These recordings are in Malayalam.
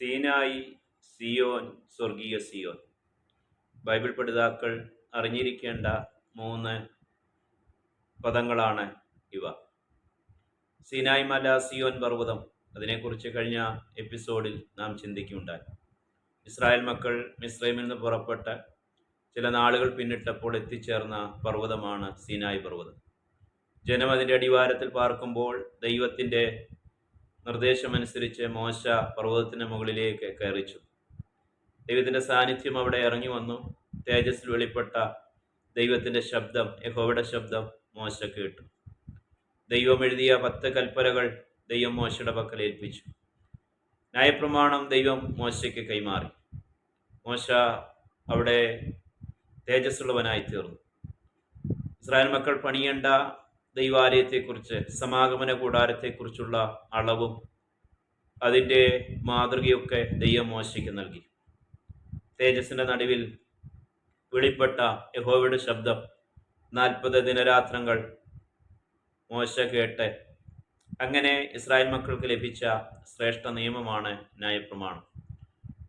സീനായി സിയോൻ സ്വർഗീയ സിയോൻ. ബൈബിൾ പഠിതാക്കൾ അറിഞ്ഞിരിക്കേണ്ട മൂന്ന് പദങ്ങളാണ് ഇവ. സീനായ് മല സിയോൻ പർവതം. അതിനെക്കുറിച്ച് കഴിഞ്ഞ എപ്പിസോഡിൽ നാം ചിന്തിക്കുകയുണ്ടായി ഇസ്രായേൽ മക്കൾ മിസ്രൈമിൽ നിന്ന് പുറപ്പെട്ട ചില നാളുകൾ പിന്നിട്ടപ്പോൾ എത്തിച്ചേർന്ന പർവതമാണ് സീനായ് പർവതം. ജനം അതിന്റെ അടിവാരത്തിൽ പാർക്കുമ്പോൾ ദൈവത്തിന്റെ നിർദ്ദേശമനുസരിച്ച് മോശ പർവതത്തിന്റെ മുകളിലേക്ക് കയറിച്ചു. ദൈവത്തിന്റെ സാന്നിധ്യം അവിടെ ഇറങ്ങി വന്നു. തേജസ്സിൽ വെളിപ്പെട്ട ദൈവത്തിന്റെ ശബ്ദം യഹോവയുടെ ശബ്ദം മോശ കേട്ടു. ദൈവം എഴുതിയ പത്ത് കൽപ്പനകൾ ദൈവം മോശയുടെ പക്കൽ ഏൽപ്പിച്ചു. ന്യായപ്രമാണം ദൈവം മോശയ്ക്ക് കൈമാറി. മോശ അവിടെ തേജസ്സുള്ളവനായി തീർന്നു. ഇസ്രായേൽ മക്കൾ പണിയേണ്ട ദൈവാലയത്തെക്കുറിച്ച് സമാഗമന കൂടാരത്തെക്കുറിച്ചുള്ള അളവും അതിന്റെ മാതൃകയൊക്കെ ദൈവം മോശയ്ക്ക് നൽകി. തേജസ്സിന്റെ നടുവിൽ വെളിപ്പെട്ട യഹോവയുടെ ശബ്ദം നാൽപ്പത് ദിനരാത്രങ്ങൾ മോശ കേട്ട് അങ്ങനെ ഇസ്രായേൽ മക്കൾക്ക് ലഭിച്ച ശ്രേഷ്ഠ നിയമമാണ് ന്യായപ്രമാണം.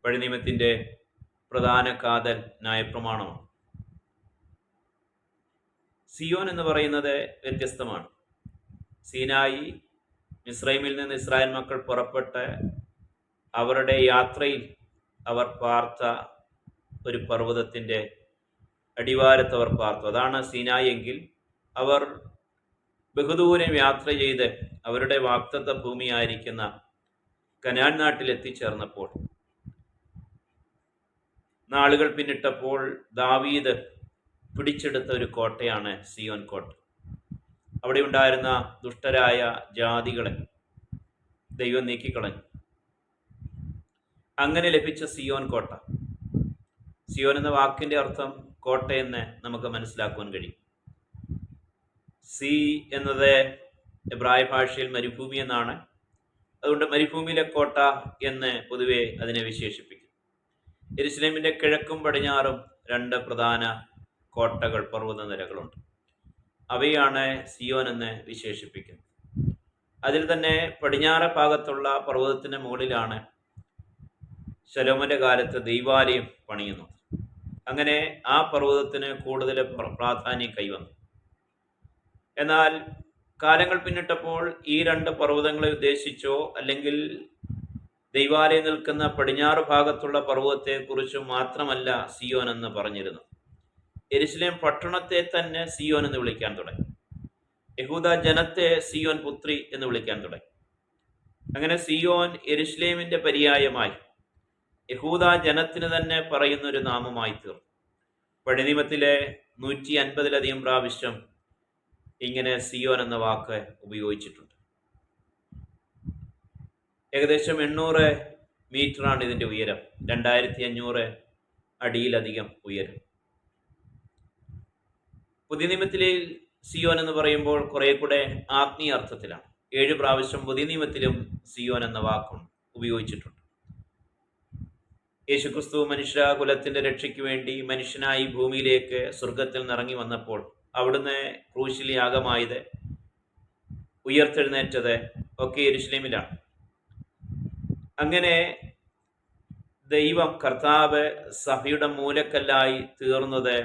പഴയ നിയമത്തിന്റെ പ്രധാന കാതൽ ന്യായപ്രമാണമാണ്. സിയോൻ എന്ന് പറയുന്നത് വ്യത്യസ്തമാണ്. സീനായി മിസ്രൈമിൽ നിന്ന് ഇസ്രായേൽ മക്കൾ പുറപ്പെട്ട് അവരുടെ യാത്രയിൽ അവർ പാർത്ത ഒരു പർവതത്തിന്റെ അടിവാരത്ത് അവർ പാർത്തു. അതാണ് സീനായി എങ്കിൽ അവർ ബഹുദൂരം യാത്ര ചെയ്ത് അവരുടെ വാക്തത്വ ഭൂമിയായിരിക്കുന്ന കനാൻ നാട്ടിൽ എത്തിച്ചേർന്നപ്പോൾ നാളുകൾ പിന്നിട്ടപ്പോൾ ദാവീദ് പിടിച്ചെടുത്ത ഒരു കോട്ടയാണ് സിയോൻ കോട്ട. അവിടെ ഉണ്ടായിരുന്ന ദുഷ്ടരായ ജാതികളെ ദൈവം നീക്കിക്കളഞ്ഞു. അങ്ങനെ ലഭിച്ച സിയോൻ കോട്ട. സിയോൻ എന്ന വാക്കിന്റെ അർത്ഥം കോട്ടയെന്ന് നമുക്ക് മനസ്സിലാക്കുവാൻ കഴിയും. സി എന്നത് എബ്രായ ഭാഷയിൽ മരുഭൂമി എന്നാണ്. അതുകൊണ്ട് മരുഭൂമിയിലെ കോട്ട എന്ന് പൊതുവെ അതിനെ വിശേഷിപ്പിക്കും. എരുസലേമിന്റെ കിഴക്കും പടിഞ്ഞാറും രണ്ട് പ്രധാന കോട്ടകൾ പർവത നിരകളുണ്ട് അവയാണ് സിയോൻ എന്ന് വിശേഷിപ്പിക്കുന്നത്. അതിൽ തന്നെ പടിഞ്ഞാറ് ഭാഗത്തുള്ള പർവതത്തിന് മുകളിലാണ് ശലോമന്റെ കാലത്ത് ദൈവാലയം പണിയുന്നത്. അങ്ങനെ ആ പർവതത്തിന് കൂടുതൽ പ്രാധാന്യം കൈവന്നു. എന്നാൽ കാലങ്ങൾ പിന്നിട്ടപ്പോൾ ഈ രണ്ട് പർവതങ്ങളെ ഉദ്ദേശിച്ചോ അല്ലെങ്കിൽ ദൈവാലയം നിൽക്കുന്ന പടിഞ്ഞാറ് ഭാഗത്തുള്ള പർവതത്തെക്കുറിച്ച് മാത്രമല്ല സിയോൻ എന്ന് പറഞ്ഞിരുന്നു എരുസലേം പട്ടണത്തെ തന്നെ സിയോൻ എന്ന് വിളിക്കാൻ തുടങ്ങി. യഹൂദ ജനത്തെ സിയോൻ പുത്രി എന്ന് വിളിക്കാൻ തുടങ്ങി. അങ്ങനെ സിയോൻ എരുസലേമിന്റെ പര്യായമായി. യഹൂദ ജനത്തിന് തന്നെ പറയുന്ന ഒരു നാമമായി തീർന്നു. പഴനിമത്തിലെ നൂറ്റി അൻപതിലധികം പ്രാവശ്യം ഇങ്ങനെ സിയോൻ എന്ന വാക്ക് ഉപയോഗിച്ചിട്ടുണ്ട്. ഏകദേശം എണ്ണൂറ് മീറ്ററാണ് ഇതിന്റെ ഉയരം. രണ്ടായിരത്തി അഞ്ഞൂറ് അടിയിലധികം ഉയരം. പുതിയ നിയമത്തിലെ സിയോൻ എന്ന് പറയുമ്പോൾ കുറെ കൂടെ ആത്മീയ അർത്ഥത്തിലാണ്. ഏഴ് പ്രാവശ്യം പുതിയ നിയമത്തിലും സിയോൻ എന്ന വാക്കും ഉപയോഗിച്ചിട്ടുണ്ട്. യേശുക്രിസ്തു മനുഷ്യകുലത്തിന്റെ രക്ഷയ്ക്ക് വേണ്ടി മനുഷ്യനായി ഭൂമിയിലേക്ക് സ്വർഗത്തിൽ നിറങ്ങി വന്നപ്പോൾ അവിടുന്ന് ക്രൂശിൽ യാഗമായത് ഉയർത്തെഴുന്നേറ്റത് ഒക്കെ യെരുഷലേമിലാണ് അങ്ങനെ ദൈവം കർത്താവ് സഭയുടെ മൂലക്കല്ലായി തീർന്നത്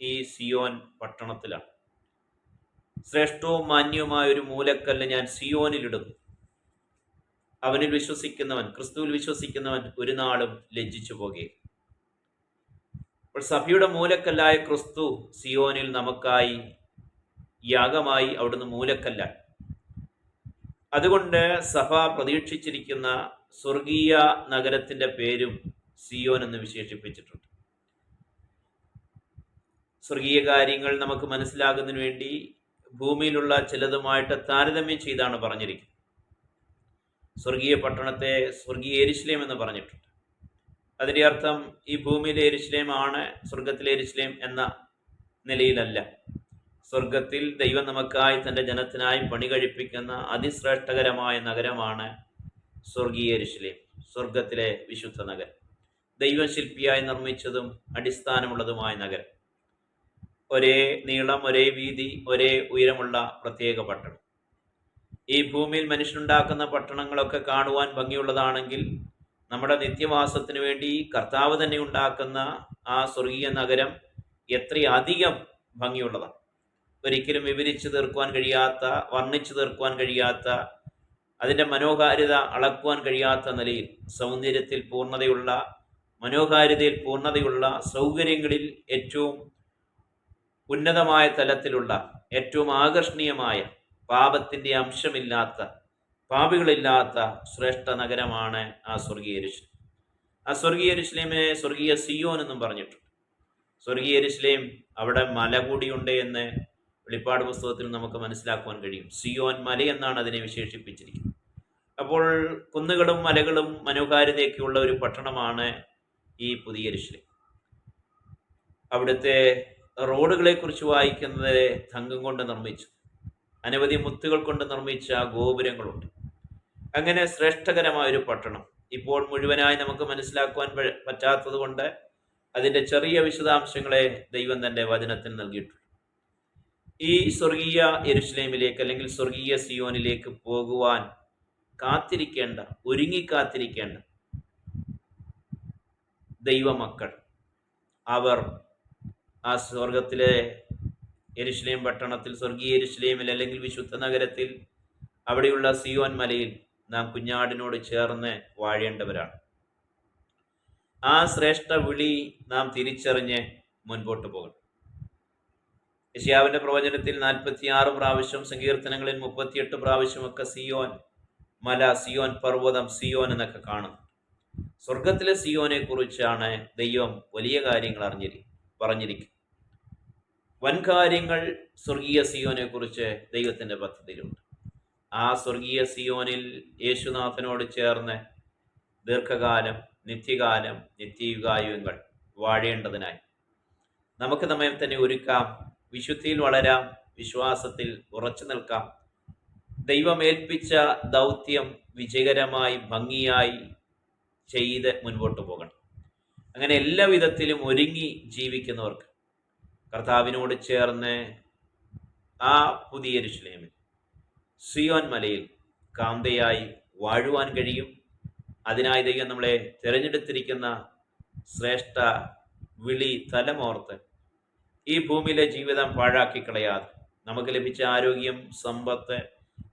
ഈ സിയോൻ പട്ടണത്തിലാണ്. ശ്രേഷ്ഠവും മാന്യവുമായ ഒരു മൂലക്കല്ല് ഞാൻ സിയോനിലിടുന്നു. അവനിൽ വിശ്വസിക്കുന്നവൻ ക്രിസ്തുവിൽ വിശ്വസിക്കുന്നവൻ ഒരു നാളും ലജ്ജിച്ചു പോകുകയും അപ്പോൾ സഭയുടെ മൂലക്കല്ലായ ക്രിസ്തു സിയോനിൽ നമുക്കായി യാഗമായി അവിടുന്ന് മൂലക്കല്ല അതുകൊണ്ട് സഭ പ്രതീക്ഷിച്ചിരിക്കുന്ന സ്വർഗീയ നഗരത്തിന്റെ പേരും സിയോൻ എന്ന് വിശേഷിപ്പിച്ചിട്ടുണ്ട്. സ്വർഗീയ കാര്യങ്ങൾ നമുക്ക് മനസ്സിലാകുന്നതിന് വേണ്ടി ഭൂമിയിലുള്ള ചിലതുമായിട്ട് താരതമ്യം ചെയ്താണ് പറഞ്ഞിരിക്കുന്നത്. സ്വർഗീയ പട്ടണത്തെ സ്വർഗീയ എരിശ്ലേം എന്ന് പറഞ്ഞിട്ടുണ്ട്. അതിന്റെ അർത്ഥം ഈ ഭൂമിയിലെ എരിശ്ലേം ആണ് സ്വർഗത്തിലെ എരിശ്ലേം എന്ന നിലയിലല്ല. സ്വർഗത്തിൽ ദൈവം നമുക്കായി തന്റെ ജനത്തിനായി പണി കഴിപ്പിക്കുന്ന അതിശ്രേഷ്ഠകരമായ നഗരമാണ് സ്വർഗീയ എരിശ്ലേം സ്വർഗത്തിലെ വിശുദ്ധ നഗരം. ദൈവശില്പിയായി നിർമ്മിച്ചതും അടിസ്ഥാനമുള്ളതുമായ നഗരം. ഒരേ നീളം ഒരേ വീതി ഒരേ ഉയരമുള്ള പ്രത്യേക പട്ടണം. ഈ ഭൂമിയിൽ മനുഷ്യനുണ്ടാക്കുന്ന പട്ടണങ്ങളൊക്കെ കാണുവാൻ ഭംഗിയുള്ളതാണെങ്കിൽ നമ്മുടെ നിത്യവാസത്തിന് വേണ്ടി കർത്താവ് തന്നെ ഉണ്ടാക്കുന്ന ആ സ്വർഗീയ നഗരം എത്രയധികം ഭംഗിയുള്ളതാണ്. ഒരിക്കലും വിവരിച്ചു തീർക്കുവാൻ കഴിയാത്ത വർണിച്ചു തീർക്കുവാൻ കഴിയാത്ത അതിന്റെ മനോഹാരിത അളക്കുവാൻ കഴിയാത്ത നിലയിൽ സൗന്ദര്യത്തിൽ പൂർണതയുള്ള മനോഹാരിതയിൽ പൂർണതയുള്ള സൗകര്യങ്ങളിൽ ഏറ്റവും ഉന്നതമായ തലത്തിലുള്ള ഏറ്റവും ആകർഷണീയമായ പാപത്തിന്റെ അംശമില്ലാത്ത പാപികളില്ലാത്ത ശ്രേഷ്ഠ നഗരമാണ് ആ സ്വർഗീയ രുശ്ലേം ആ സ്വർഗീയ രുശ്ലേമിനെ സ്വർഗീയ സിയോൻ എന്നും പറഞ്ഞിട്ടുണ്ട്. സ്വർഗീയ രുശ്ലേം അവിടെ മല കൂടിയുണ്ട് എന്ന് വെളിപ്പാട് പുസ്തകത്തിൽ നമുക്ക് മനസ്സിലാക്കുവാൻ കഴിയും. സിയോൻ മല എന്നാണ് അതിനെ വിശേഷിപ്പിച്ചിരിക്കുന്നത്. അപ്പോൾ കുന്നുകളും മലകളും മനോഹാരിതയൊക്കെയുള്ള ഒരു പട്ടണമാണ് ഈ പുതിയ രുശ്ലേം അവിടുത്തെ റോഡുകളെ കുറിച്ച് വായിക്കുന്നത് തങ്കം കൊണ്ട് നിർമ്മിച്ചു. അനവധി മുത്തുകൾ കൊണ്ട് നിർമ്മിച്ച ഗോപുരങ്ങളുണ്ട്. അങ്ങനെ ശ്രേഷ്ഠകരമായ ഒരു പട്ടണം. ഇപ്പോൾ മുഴുവനായി നമുക്ക് മനസ്സിലാക്കുവാൻ പറ്റാത്തത് കൊണ്ട് അതിന്റെ ചെറിയ വിശദാംശങ്ങളെ ദൈവം തന്റെ വചനത്തിൽ നൽകിയിട്ടുണ്ട്. ഈ സ്വർഗീയ എരുഷലേമിലേക്ക് അല്ലെങ്കിൽ സ്വർഗീയ സിയോനിലേക്ക് പോകുവാൻ കാത്തിരിക്കേണ്ട ഒരുങ്ങി കാത്തിരിക്കേണ്ട ദൈവമക്കൾ അവർ ആ സ്വർഗത്തിലെ എരുഷ്ലേം പട്ടണത്തിൽ സ്വർഗീയ എരുഷ്ലേമിൽ അല്ലെങ്കിൽ വിശുദ്ധ നഗരത്തിൽ അവിടെയുള്ള സിയോൻ മലയിൽ നാം കുഞ്ഞാടിനോട് ചേർന്ന് വാഴേണ്ടവരാണ്. ആ ശ്രേഷ്ഠ വിളി നാം തിരിച്ചറിഞ്ഞ് മുൻപോട്ട് പോകണം. യശയാവിന്റെ പ്രവചനത്തിൽ നാൽപ്പത്തിയാറ് പ്രാവശ്യം സങ്കീർത്തനങ്ങളിൽ മുപ്പത്തിയെട്ട് പ്രാവശ്യമൊക്കെ സിയോൻ മല സിയോൻ പർവതം സിയോൻ എന്നൊക്കെ കാണുന്നു. സ്വർഗത്തിലെ സിയോനെ കുറിച്ചാണ് ദൈവം വലിയ കാര്യങ്ങൾ അറിഞ്ഞിരി പറഞ്ഞിരിക്കുന്നത്. വൻകാര്യങ്ങൾ സ്വർഗീയ സിയോനെക്കുറിച്ച് ദൈവത്തിന്റെ പദ്ധതിയിലുണ്ട്. ആ സ്വർഗീയ സിയോനിൽ യേശുനാഥനോട് ചേർന്ന് ദീർഘകാലം നിത്യകാലം നിത്യയുഗായുഗങ്ങൾ വാഴേണ്ടതിനായി നമുക്ക് നമ്മെ തന്നെ ഒരുക്കാം വിശുദ്ധിയിൽ വളരാം വിശ്വാസത്തിൽ ഉറച്ചു നിൽക്കാം. ദൈവമേൽപ്പിച്ച ദൗത്യം വിജയകരമായി ഭംഗിയായി ചെയ്ത് മുൻപോട്ട് പോകണം. അങ്ങനെ എല്ലാ വിധത്തിലും ഒരുങ്ങി ജീവിക്കുന്നവർക്ക് കർത്താവിനോട് ചേർന്ന് ആ പുതിയ രുഷ്ലേമിൽ സിയോൻ മലയിൽ കാന്തയായി വാഴുവാൻ കഴിയും. അതിനായി ദൈവം നമ്മളെ തിരഞ്ഞെടുത്തിരിക്കുന്ന ശ്രേഷ്ഠ വിളി തലമോർത്ത് ഈ ഭൂമിയിലെ ജീവിതം പാഴാക്കി കളയാതെ നമുക്ക് ലഭിച്ച ആരോഗ്യം സമ്പത്ത്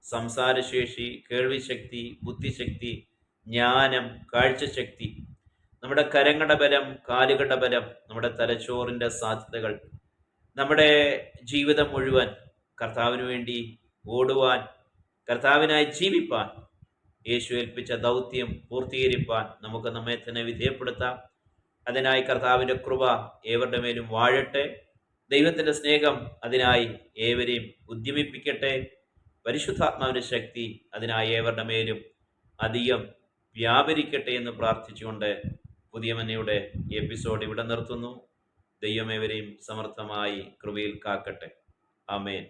സംസാരശേഷി കേൾവിശക്തി ബുദ്ധിശക്തി ജ്ഞാനം കാഴ്ചശക്തി നമ്മുടെ കരങ്ങളുടെ ബലം കാലുകളുടെ ബലം നമ്മുടെ തലച്ചോറിന്റെ സാധ്യതകൾ നമ്മുടെ ജീവിതം മുഴുവൻ കർത്താവിന് വേണ്ടി ഓടുവാൻ കർത്താവിനായി ജീവിപ്പാൻ യേശു ഏൽപ്പിച്ച ദൗത്യം പൂർത്തീകരിപ്പാൻ നമുക്ക് നമ്മെ തന്നെ വിധേയപ്പെടുത്താം. അതിനായി കർത്താവിന്റെ കൃപ ഏവരുടെ മേലും വാഴട്ടെ. ദൈവത്തിന്റെ സ്നേഹം അതിനായി ഏവരെയും ഉദ്യമിപ്പിക്കട്ടെ. പരിശുദ്ധാത്മാവിന്റെ ശക്തി അതിനായി ഏവരുടെ മേലും അധികം വ്യാപരിക്കട്ടെ എന്ന് പ്രാർത്ഥിച്ചുകൊണ്ട് പുതിയ മനയുടെ എപ്പിസോഡ് ഇവിടെ നിർത്തുന്നു. ദൈവമേവരെയും സമർത്ഥമായി കൃപയിൽ കാക്കട്ടെ. ആമേൻ.